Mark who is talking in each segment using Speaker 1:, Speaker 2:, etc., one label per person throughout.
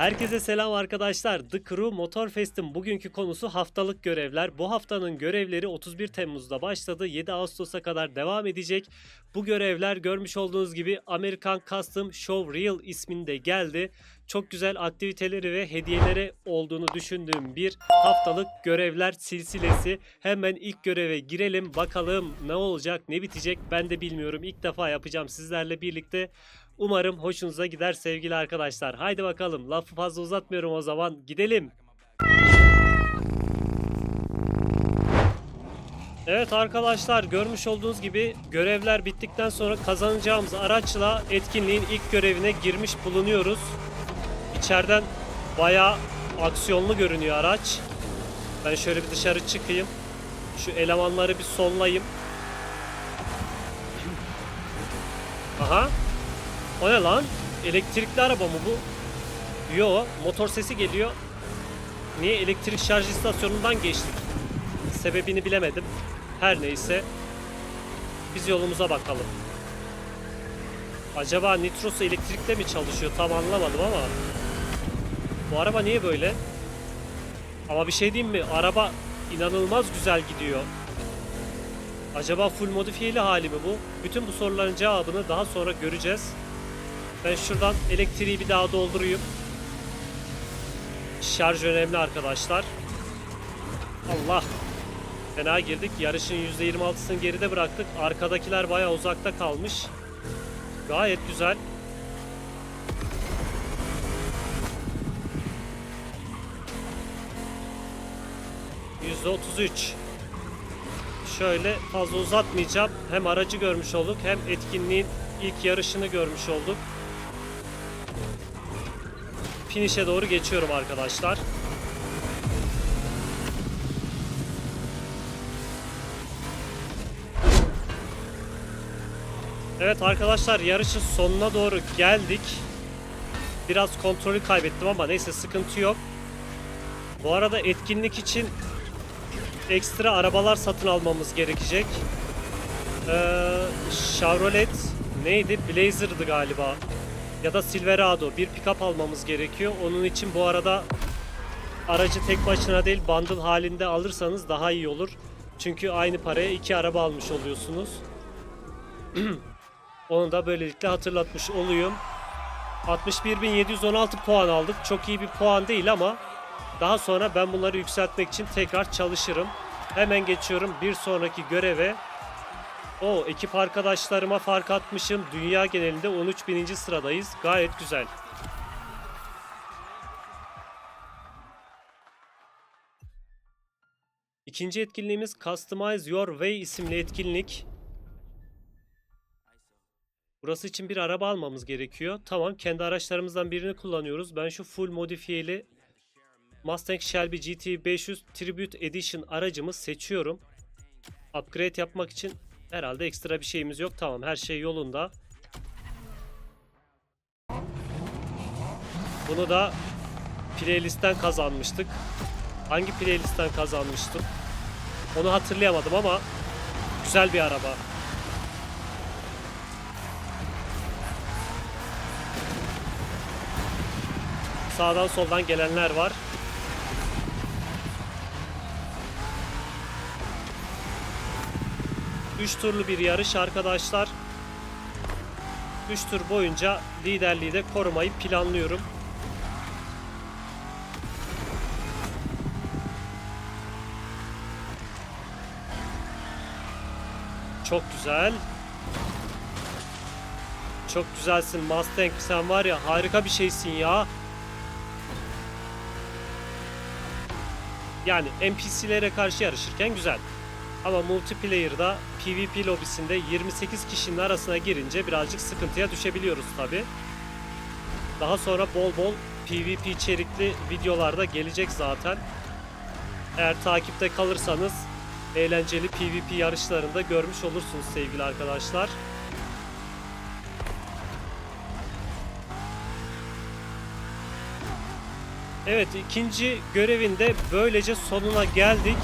Speaker 1: Herkese selam arkadaşlar. The Crew Motor Fest'in bugünkü konusu haftalık görevler. Bu haftanın görevleri 31 Temmuz'da başladı. 7 Ağustos'a kadar devam edecek. Bu görevler görmüş olduğunuz gibi American Custom Show Real isminde geldi. Çok güzel aktiviteleri ve hediyeleri olduğunu düşündüğüm bir haftalık görevler silsilesi. Hemen ilk göreve girelim. Bakalım ne olacak, ne bitecek ben de bilmiyorum. İlk defa yapacağım sizlerle birlikte. Umarım hoşunuza gider sevgili arkadaşlar. Haydi bakalım lafı fazla uzatmıyorum o zaman gidelim. Evet arkadaşlar görmüş olduğunuz gibi görevler bittikten sonra kazanacağımız araçla etkinliğin ilk görevine girmiş bulunuyoruz. İçeriden bayağı aksiyonlu görünüyor araç. Ben şöyle bir dışarı çıkayım. Şu elemanları bir sollayayım. Aha. O ne lan? Elektrikli araba mı bu? Yo, motor sesi geliyor. Niye elektrik şarj istasyonundan geçtik? Sebebini bilemedim. Her neyse. Biz yolumuza bakalım. Acaba nitrosu elektrikle mi çalışıyor? Tam anlamadım ama. Bu araba niye böyle? Ama bir şey diyeyim mi? Araba inanılmaz güzel gidiyor. Acaba full modifiyeli hali mi bu? Bütün bu soruların cevabını daha sonra göreceğiz. Ben şuradan elektriği bir daha doldurayım. Şarj önemli arkadaşlar. Allah. Fena girdik. Yarışın %26'sını geride bıraktık. Arkadakiler bayağı uzakta kalmış. Gayet güzel. %33. Şöyle fazla uzatmayacağım. Hem aracı görmüş olduk hem etkinliğin ilk yarışını görmüş olduk. Finish'e doğru geçiyorum arkadaşlar. Evet arkadaşlar yarışın sonuna doğru geldik. Biraz kontrolü kaybettim ama neyse sıkıntı yok. Bu arada etkinlik için ekstra arabalar satın almamız gerekecek. Ee, Chevrolet neydi? Blazer'dı galiba. Ya da Silverado. Bir pick-up almamız gerekiyor. Onun için bu arada aracı tek başına değil bundle halinde alırsanız daha iyi olur. Çünkü aynı paraya iki araba almış oluyorsunuz. Onu da böylelikle hatırlatmış olayım. 61.716 puan aldık. Çok iyi bir puan değil ama daha sonra ben bunları yükseltmek için tekrar çalışırım. Hemen geçiyorum bir sonraki göreve. O ekip arkadaşlarıma fark atmışım. Dünya genelinde 13.000. sıradayız. Gayet güzel. İkinci etkinliğimiz Customize Your Way isimli etkinlik. Burası için bir araba almamız gerekiyor. Tamam kendi araçlarımızdan birini kullanıyoruz. Ben şu full modifiyeli Mustang Shelby GT 500 Tribute Edition aracımı seçiyorum. Upgrade yapmak için herhalde ekstra bir şeyimiz yok. Tamam her şey yolunda. Bunu da playlistten kazanmıştık. Hangi playlistten kazanmıştım? Onu hatırlayamadım ama güzel bir araba. Sağdan soldan gelenler var. Üç turlu bir yarış arkadaşlar. 3 tur boyunca liderliği de korumayı planlıyorum. Çok güzel. Çok güzelsin Mustang. Sen var ya harika bir şeysin ya. Yani NPC'lere karşı yarışırken güzel. Ama multiplayer'da PvP lobisinde 28 kişinin arasına girince birazcık sıkıntıya düşebiliyoruz tabi. Daha sonra bol bol PvP içerikli videolarda gelecek zaten. Eğer takipte kalırsanız eğlenceli PvP yarışlarında görmüş olursunuz sevgili arkadaşlar. Evet ikinci görevinde böylece sonuna geldik.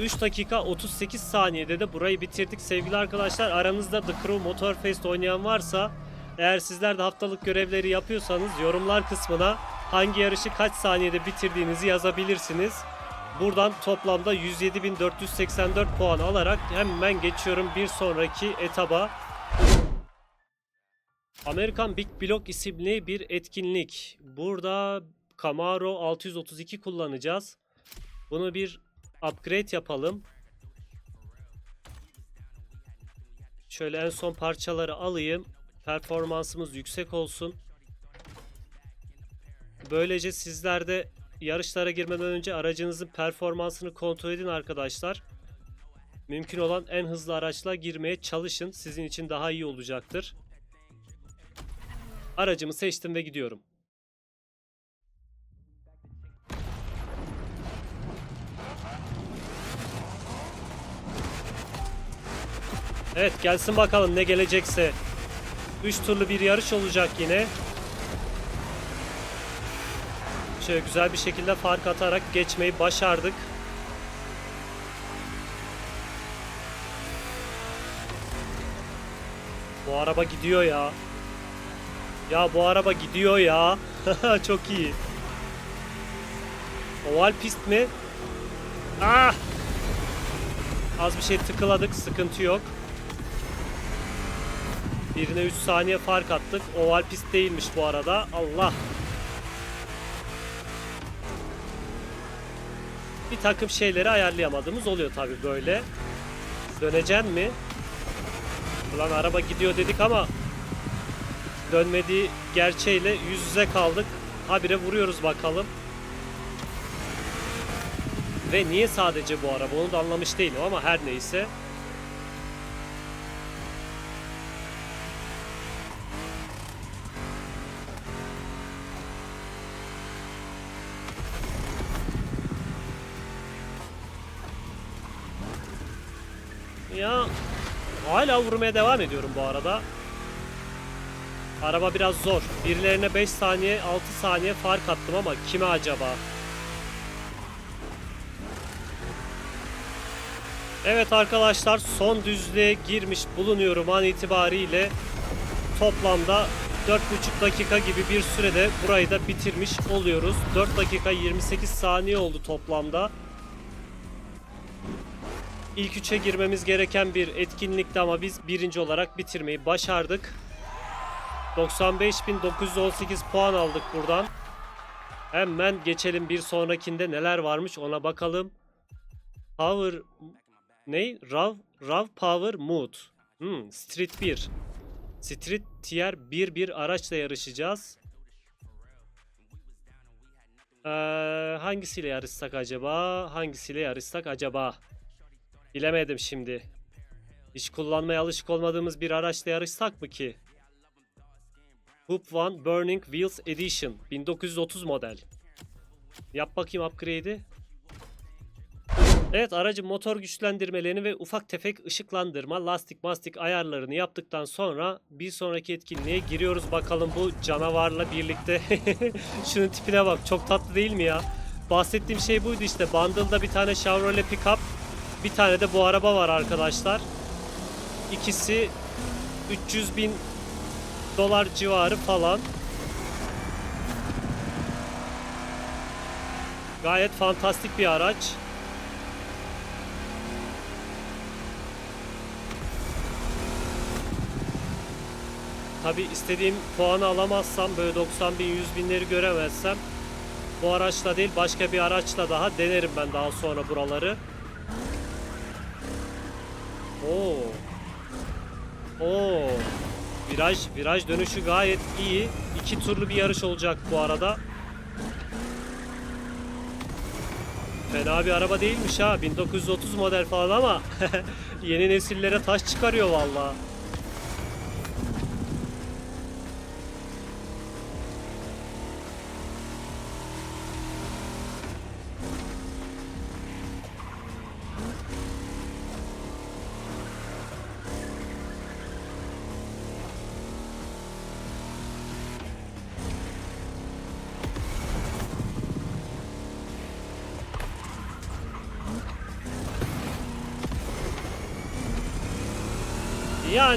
Speaker 1: 3 dakika 38 saniyede de burayı bitirdik sevgili arkadaşlar. Aranızda The Crew Motorfest oynayan varsa eğer sizler de haftalık görevleri yapıyorsanız yorumlar kısmına hangi yarışı kaç saniyede bitirdiğinizi yazabilirsiniz. Buradan toplamda 107.484 puan alarak hemen geçiyorum bir sonraki etaba. Amerikan Big Block isimli bir etkinlik. Burada Camaro 632 kullanacağız. Bunu bir upgrade yapalım. Şöyle en son parçaları alayım. Performansımız yüksek olsun. Böylece sizler de yarışlara girmeden önce aracınızın performansını kontrol edin arkadaşlar. Mümkün olan en hızlı araçla girmeye çalışın. Sizin için daha iyi olacaktır. Aracımı seçtim ve gidiyorum. Evet gelsin bakalım ne gelecekse. 3 turlu bir yarış olacak yine. Şöyle güzel bir şekilde fark atarak geçmeyi başardık. Bu araba gidiyor ya. Ya bu araba gidiyor ya. Çok iyi. Oval pist mi? Ah! Az bir şey tıkıladık. Sıkıntı yok. Birine 3 saniye fark attık. Oval pist değilmiş bu arada. Allah. Bir takım şeyleri ayarlayamadığımız oluyor tabi böyle. Döneceksin mi? Ulan araba gidiyor dedik ama dönmediği gerçeğiyle yüz yüze kaldık. Habire vuruyoruz bakalım. Ve niye sadece bu araba onu da anlamış değilim ama her neyse. Hala vurmaya devam ediyorum bu arada. Araba biraz zor. Birilerine 5 saniye 6 saniye fark attım ama kime acaba? Evet arkadaşlar son düzlüğe girmiş bulunuyorum an itibariyle. Toplamda 4,5 dakika gibi bir sürede burayı da bitirmiş oluyoruz. 4 dakika 28 saniye oldu toplamda. İlk üçe girmemiz gereken bir etkinlikti ama biz birinci olarak bitirmeyi başardık. 95.918 puan aldık buradan. Hemen geçelim bir sonrakinde neler varmış ona bakalım. Power ne? Rav Rav Power Mood. Hmm, Street 1. Street Tier 1 bir araçla yarışacağız. Ee, hangisiyle yarışsak acaba? Hangisiyle yarışsak acaba? Bilemedim şimdi. Hiç kullanmaya alışık olmadığımız bir araçla yarışsak mı ki? Hoop One Burning Wheels Edition 1930 model. Yap bakayım upgrade'i. Evet aracın motor güçlendirmelerini ve ufak tefek ışıklandırma, lastik mastik ayarlarını yaptıktan sonra bir sonraki etkinliğe giriyoruz bakalım bu canavarla birlikte. Şunun tipine bak çok tatlı değil mi ya? Bahsettiğim şey buydu işte. Bundle'da bir tane Chevrolet pickup, bir tane de bu araba var arkadaşlar. İkisi 300 bin dolar civarı falan. Gayet fantastik bir araç. Tabi istediğim puanı alamazsam böyle 90 bin 100 binleri göremezsem bu araçla değil başka bir araçla daha denerim ben daha sonra buraları. Oo. Oo. Viraj viraj dönüşü gayet iyi. İki turlu bir yarış olacak bu arada. Fena bir araba değilmiş ha. 1930 model falan ama yeni nesillere taş çıkarıyor vallahi.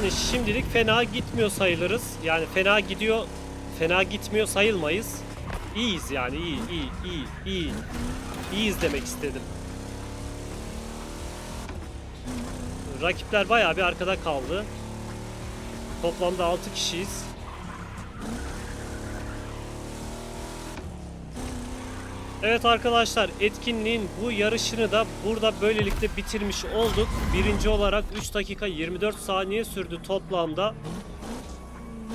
Speaker 1: Yani şimdilik fena gitmiyor sayılırız. Yani fena gidiyor, fena gitmiyor sayılmayız. İyiyiz yani iyi iyi iyi iyi. İyiyiz demek istedim. Rakipler bayağı bir arkada kaldı. Toplamda 6 kişiyiz. Evet arkadaşlar etkinliğin bu yarışını da burada böylelikle bitirmiş olduk. Birinci olarak 3 dakika 24 saniye sürdü toplamda.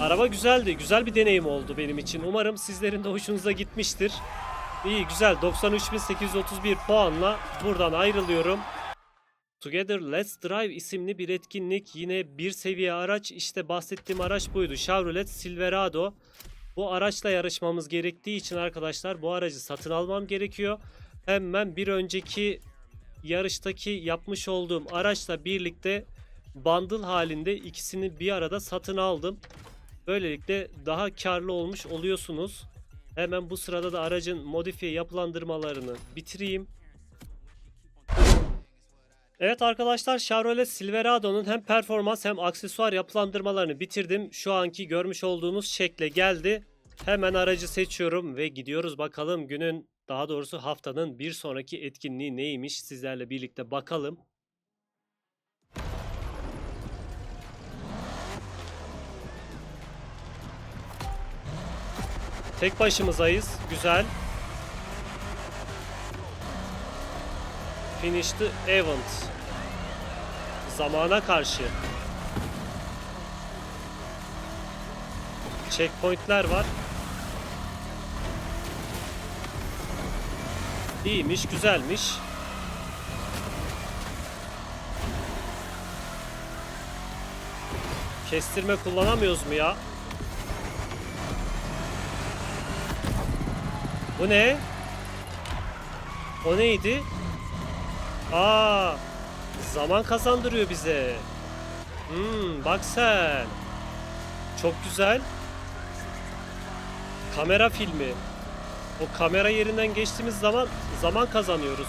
Speaker 1: Araba güzeldi. Güzel bir deneyim oldu benim için. Umarım sizlerin de hoşunuza gitmiştir. İyi güzel 93.831 puanla buradan ayrılıyorum. Together Let's Drive isimli bir etkinlik. Yine bir seviye araç. İşte bahsettiğim araç buydu. Chevrolet Silverado. Bu araçla yarışmamız gerektiği için arkadaşlar bu aracı satın almam gerekiyor. Hemen bir önceki yarıştaki yapmış olduğum araçla birlikte bundle halinde ikisini bir arada satın aldım. Böylelikle daha karlı olmuş oluyorsunuz. Hemen bu sırada da aracın modifiye yapılandırmalarını bitireyim. Evet arkadaşlar Chevrolet Silverado'nun hem performans hem aksesuar yapılandırmalarını bitirdim. Şu anki görmüş olduğunuz şekle geldi. Hemen aracı seçiyorum ve gidiyoruz bakalım günün daha doğrusu haftanın bir sonraki etkinliği neymiş sizlerle birlikte bakalım. Tek başımızayız. Güzel. Finish the event. Zamana karşı. Checkpointler var. İyiymiş, güzelmiş. Kestirme kullanamıyoruz mu ya? Bu ne? O neydi? Aa, zaman kazandırıyor bize. Hmm, bak sen. Çok güzel. Kamera filmi. O kamera yerinden geçtiğimiz zaman zaman kazanıyoruz.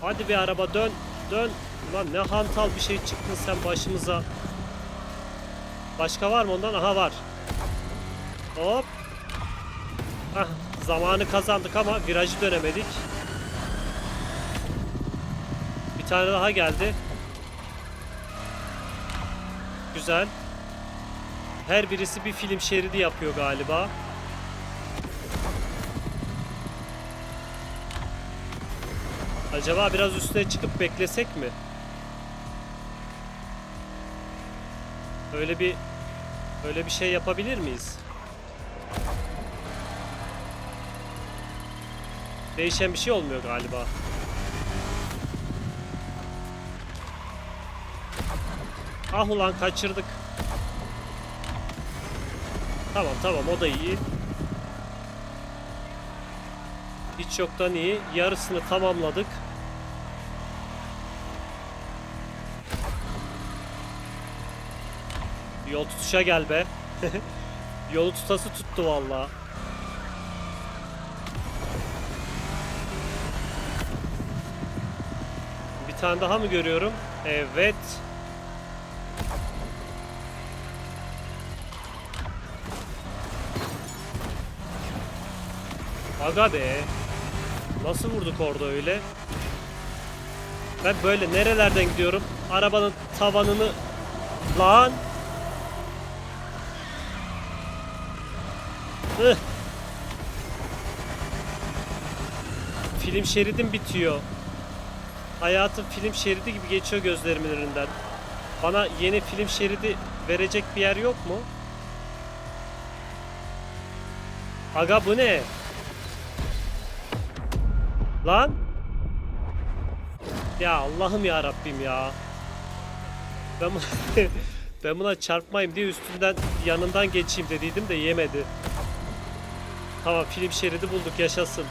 Speaker 1: Hadi bir araba dön, dön. Ulan ne hantal bir şey çıktın sen başımıza. Başka var mı ondan? Aha var. Hop. Hah, zamanı kazandık ama virajı dönemedik. Bir tane daha geldi. Güzel. Her birisi bir film şeridi yapıyor galiba. Acaba biraz üstüne çıkıp beklesek mi? Öyle bir öyle bir şey yapabilir miyiz? Değişen bir şey olmuyor galiba. Ah ulan kaçırdık. Tamam tamam o da iyi. Hiç yoktan iyi. Yarısını tamamladık. Yol tutuşa gel be. Yolu tutası tuttu vallahi. Bir tane daha mı görüyorum? Evet. Aga be. Nasıl vurduk orada öyle? Ben böyle nerelerden gidiyorum? Arabanın tavanını lan. Ih. Film şeridim bitiyor. Hayatım film şeridi gibi geçiyor gözlerimin önünden. Bana yeni film şeridi verecek bir yer yok mu? Aga bu ne? Lan? Ya Allah'ım ya Rabbim ya. Ben ben buna çarpmayayım diye üstünden yanından geçeyim dediydim de yemedi. Tamam film şeridi bulduk yaşasın.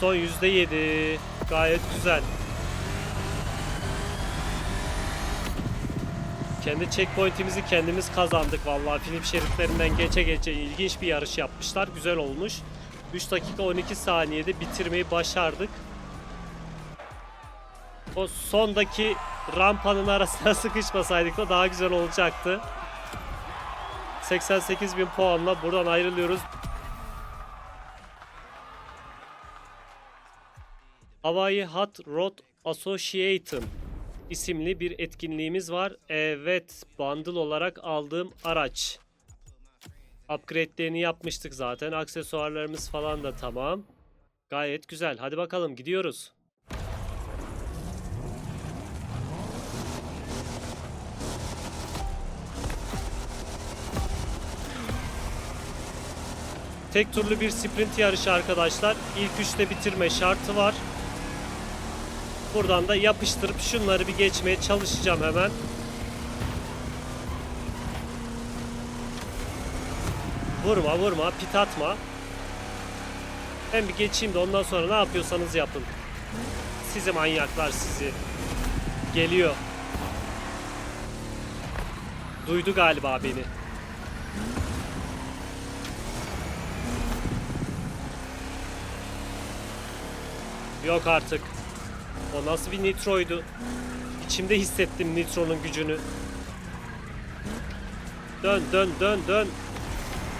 Speaker 1: Son yüzde yedi. Gayet güzel. Kendi checkpoint'imizi kendimiz kazandık vallahi film şeritlerinden geçe geçe ilginç bir yarış yapmışlar. Güzel olmuş. 3 dakika 12 saniyede bitirmeyi başardık. O sondaki rampanın arasına sıkışmasaydık da daha güzel olacaktı. 88 bin puanla buradan ayrılıyoruz. Hawaii Hot Rod Association isimli bir etkinliğimiz var. Evet, bundle olarak aldığım araç. Upgrade'lerini yapmıştık zaten. Aksesuarlarımız falan da tamam. Gayet güzel. Hadi bakalım gidiyoruz. Tek turlu bir sprint yarışı arkadaşlar. İlk üçte bitirme şartı var. Buradan da yapıştırıp şunları bir geçmeye çalışacağım hemen. Vurma vurma pit atma. Ben bir geçeyim de ondan sonra ne yapıyorsanız yapın. Sizi manyaklar sizi. Geliyor. Duydu galiba beni. Yok artık. O nasıl bir nitroydu? İçimde hissettim nitronun gücünü. Dön dön dön dön.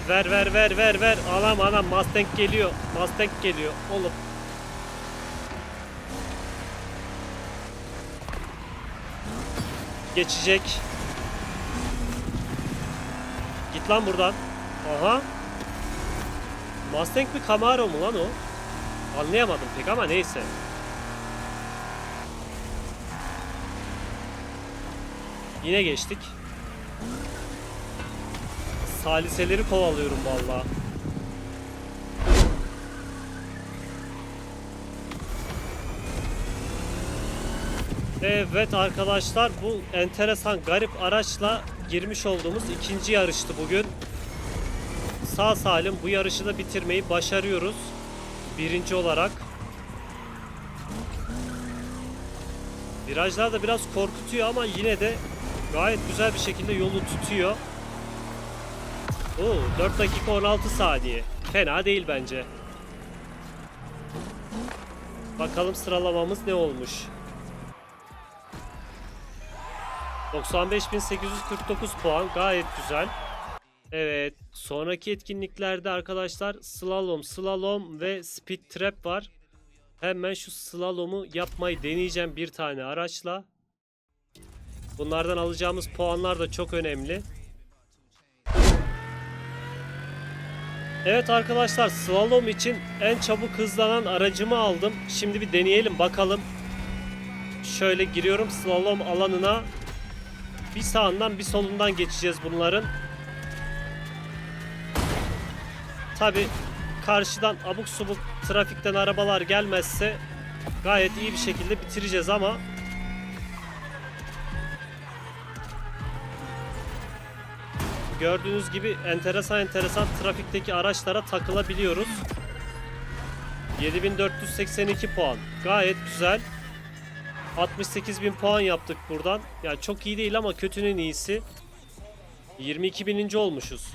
Speaker 1: Ver ver ver ver ver. Anam anam Mustang geliyor. Mustang geliyor. Oğlum. Geçecek. Git lan buradan. Aha. Mustang mi Camaro mu lan o? Anlayamadım pek ama neyse. Yine geçtik. Saliseleri kovalıyorum valla. Evet arkadaşlar bu enteresan garip araçla girmiş olduğumuz ikinci yarıştı bugün. Sağ salim bu yarışı da bitirmeyi başarıyoruz. Birinci olarak. Virajlar da biraz korkutuyor ama yine de gayet güzel bir şekilde yolu tutuyor. Oo, 4 dakika 16 saniye. Fena değil bence. Bakalım sıralamamız ne olmuş. 95.849 puan gayet güzel. Evet sonraki etkinliklerde arkadaşlar slalom, slalom ve speed trap var. Hemen şu slalomu yapmayı deneyeceğim bir tane araçla. Bunlardan alacağımız puanlar da çok önemli. Evet arkadaşlar slalom için en çabuk hızlanan aracımı aldım. Şimdi bir deneyelim bakalım. Şöyle giriyorum slalom alanına. Bir sağından bir solundan geçeceğiz bunların. Tabi karşıdan abuk subuk trafikten arabalar gelmezse gayet iyi bir şekilde bitireceğiz ama gördüğünüz gibi enteresan enteresan trafikteki araçlara takılabiliyoruz. 7482 puan. Gayet güzel. 68.000 puan yaptık buradan. Yani çok iyi değil ama kötünün iyisi. 22.000. olmuşuz.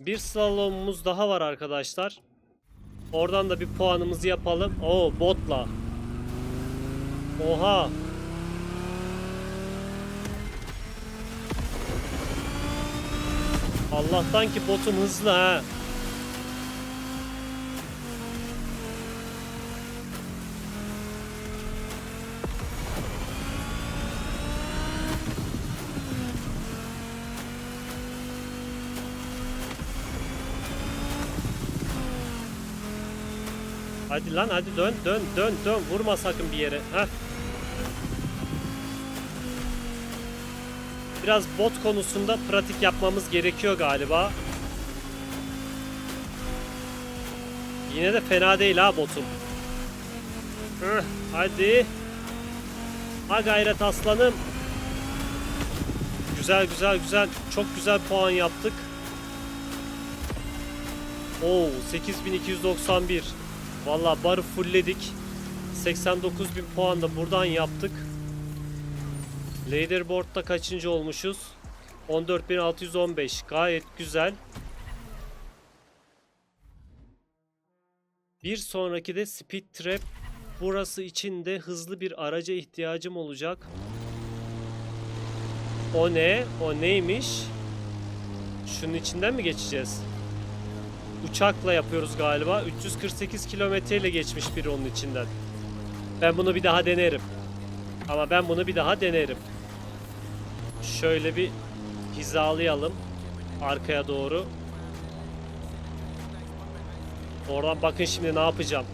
Speaker 1: Bir slalomumuz daha var arkadaşlar. Oradan da bir puanımızı yapalım. Oo botla. Oha. Allah'tan ki botum hızlı ha. Hadi lan hadi dön dön dön dön vurma sakın bir yere. Heh. Biraz bot konusunda pratik yapmamız gerekiyor galiba. Yine de fena değil ha botum. Heh, hadi. Ha gayret aslanım. Güzel güzel güzel. Çok güzel puan yaptık. Oo 8291. Valla barı fullledik. 89 bin puan da buradan yaptık. Leaderboard'da kaçıncı olmuşuz? 14.615. Gayet güzel. Bir sonraki de Speed Trap. Burası için de hızlı bir araca ihtiyacım olacak. O ne? O neymiş? Şunun içinden mi geçeceğiz? Uçakla yapıyoruz galiba. 348 kilometreyle geçmiş biri onun içinden. Ben bunu bir daha denerim. Ama ben bunu bir daha denerim. Şöyle bir hizalayalım. Arkaya doğru. Oradan bakın şimdi ne yapacağım.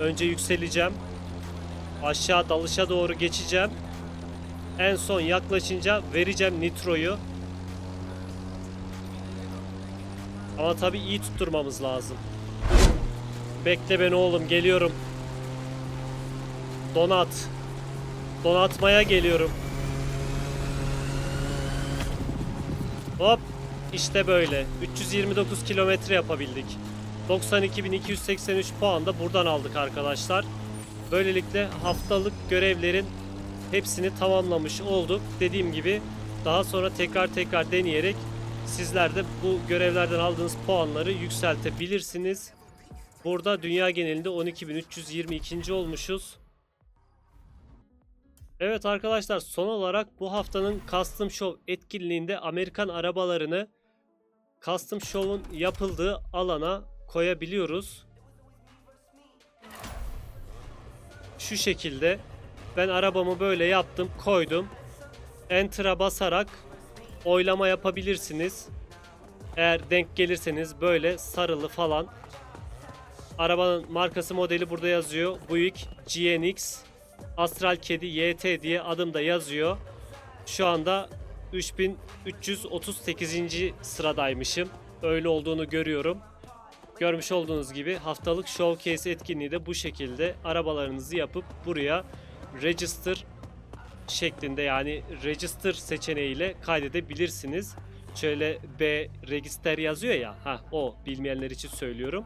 Speaker 1: Önce yükseleceğim. Aşağı dalışa doğru geçeceğim. En son yaklaşınca vereceğim nitroyu. Ama tabii iyi tutturmamız lazım. Bekle beni oğlum geliyorum. Donat. Donatmaya geliyorum. Hop işte böyle. 329 kilometre yapabildik. 92.283 puan da buradan aldık arkadaşlar. Böylelikle haftalık görevlerin hepsini tamamlamış olduk. Dediğim gibi daha sonra tekrar tekrar deneyerek sizler de bu görevlerden aldığınız puanları yükseltebilirsiniz. Burada dünya genelinde 12.322. olmuşuz. Evet arkadaşlar son olarak bu haftanın Custom Show etkinliğinde Amerikan arabalarını Custom Show'un yapıldığı alana koyabiliyoruz. Şu şekilde ben arabamı böyle yaptım, koydum. Enter'a basarak oylama yapabilirsiniz. Eğer denk gelirseniz böyle sarılı falan. Arabanın markası modeli burada yazıyor. Buick GNX Astral Kedi YT diye adım da yazıyor. Şu anda 3338. sıradaymışım. Öyle olduğunu görüyorum. Görmüş olduğunuz gibi haftalık showcase etkinliği de bu şekilde arabalarınızı yapıp buraya register şeklinde yani register seçeneğiyle kaydedebilirsiniz. Şöyle B register yazıyor ya. Ha o bilmeyenler için söylüyorum.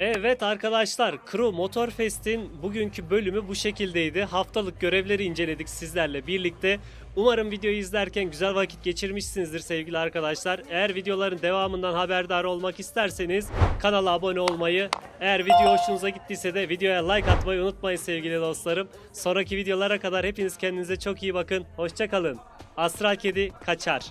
Speaker 1: Evet arkadaşlar Crew Motor Fest'in bugünkü bölümü bu şekildeydi. Haftalık görevleri inceledik sizlerle birlikte. Umarım videoyu izlerken güzel vakit geçirmişsinizdir sevgili arkadaşlar. Eğer videoların devamından haberdar olmak isterseniz kanala abone olmayı, eğer video hoşunuza gittiyse de videoya like atmayı unutmayın sevgili dostlarım. Sonraki videolara kadar hepiniz kendinize çok iyi bakın. Hoşçakalın. Astral Kedi kaçar.